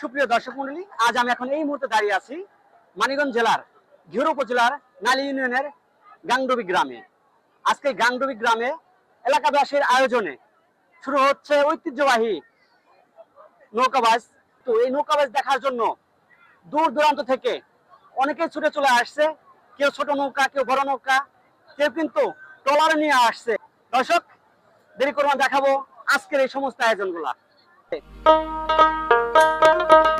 সুপ্রিয় দর্শক মন্ডলী, আজ আমি এখন এই মুহূর্তে দাঁড়িয়ে আছি মানিগঞ্জ জেলার ঘিওর উপজেলার নালী ইউনিয়নের গাংডবি গ্রামে। আজকে গাংডবি গ্রামে এলাকাবাসীর আয়োজনে শুরু হচ্ছে ঐতিহ্যবাহী নৌকাবাজ। তো এই নৌকাবাজ দেখার জন্য দূর দূরান্ত থেকে অনেকে ছুটে চলে আসছে। কেউ ছোট নৌকা, কেউ বড় নৌকা, কেউ কিন্তু ট্রলার নিয়ে আসছে। দর্শক, দেরি করব দেখাবো আজকের এই সমস্ত আয়োজনগুলা। Música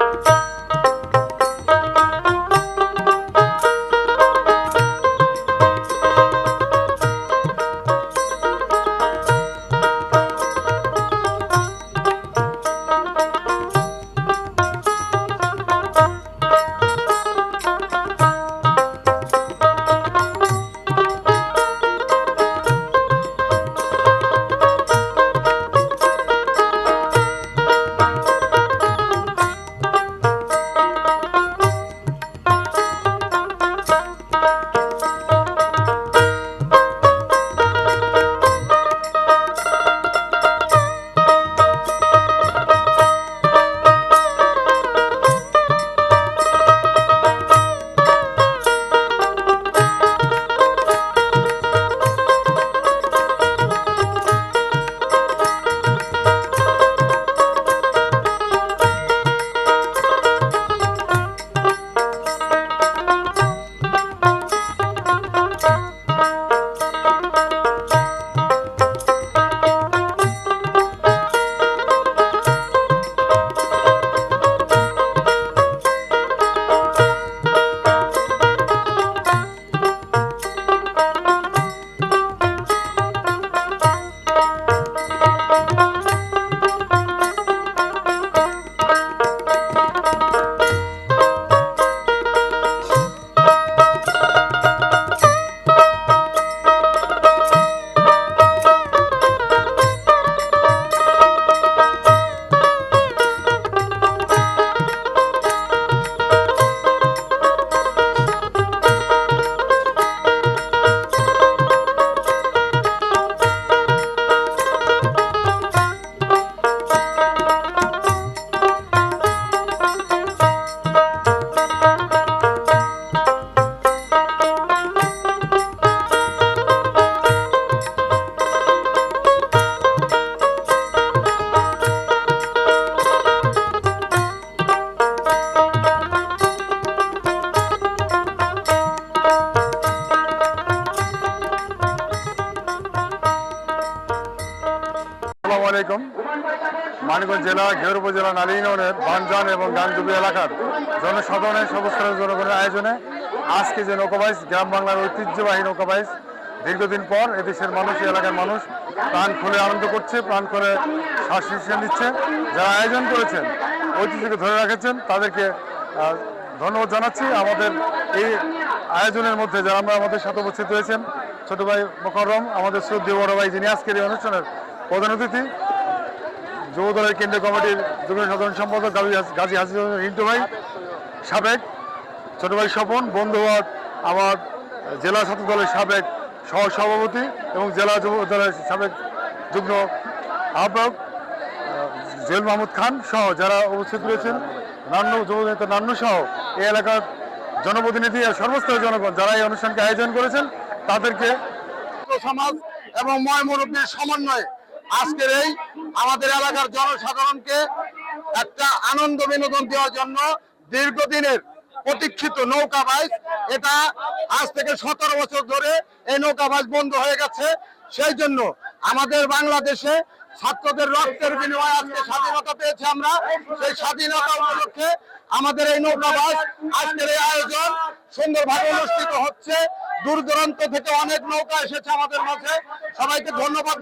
জেলা ঘের উপজেলা নালী ইউনিয়নের বানজান এবং গানডুবি এলাকার জনসাধারণের সবস্তরের জনগণের আয়োজনে আজকে যে নৌকাবাইজ গ্রাম বাংলার ঐতিহ্যবাহী নৌকাবাইজ দীর্ঘদিন পর এদেশের মানুষ এলাকার মানুষ প্রাণ খুলে আনন্দ করছে, প্রাণ খুলে শ্বাস নিচ্ছে। যারা আয়োজন করেছেন, ঐতিহ্যকে ধরে রেখেছেন, তাদেরকে ধন্যবাদ জানাচ্ছি। আমাদের এই আয়োজনের মধ্যে যারা আমরা আমাদের সাথে উপস্থিত হয়েছেন, ছোট ভাই মোকরম আমাদের শ্রদ্ধেয় বড় ভাই যিনি আজকের এই অনুষ্ঠানের প্রধান অতিথি যুব দলের কেন্দ্রীয় কমিটির যুগ্ম সাধারণ সম্পাদক গাজী হাস- গাজী হাসিন রিন্টু ভাই, সাবেক ছোট ভাই স্বপন, বন্ধু আমার জেলা ছাত্র দলের সাবেক সহ সভাপতি এবং জেলা যুব দলের সাবেক যুগ্ম আহ্বায়ক জেল মাহমুদ খান সহ যারা উপস্থিত রয়েছেন, নান্ন যুব নেতা নান্নু সহ এই এলাকার জনপ্রতিনিধি আর সর্বস্তরের জনগণ যারা এই অনুষ্ঠানকে আয়োজন করেছেন, তাদেরকে সমাজ এবং ময় মুরব্বীর সমন্বয়ে আজকের এই আমাদের এলাকার জনসাধারণকে একটা আনন্দ বিনোদন দেওয়ার জন্য দীর্ঘদিনের প্রতীক্ষিত নৌকা বাইচ এটা আজ থেকে সতেরো বছর ধরে এই নৌকা বাইচ বন্ধ হয়ে গেছে। সেই জন্য আমাদের বাংলাদেশে ছাত্রদের রক্তের বিনিময়ে আজকে স্বাধীনতা পেয়েছি আমরা। সেই স্বাধীনতা উপলক্ষে আমাদের এই নৌকা বাইচ আজকের এই আয়োজন সুন্দরভাবে অনুষ্ঠিত হচ্ছে। দূর দূরান্ত থেকে অনেক নৌকা এসেছে আমাদের মাঝে। সবাইকে ধন্যবাদ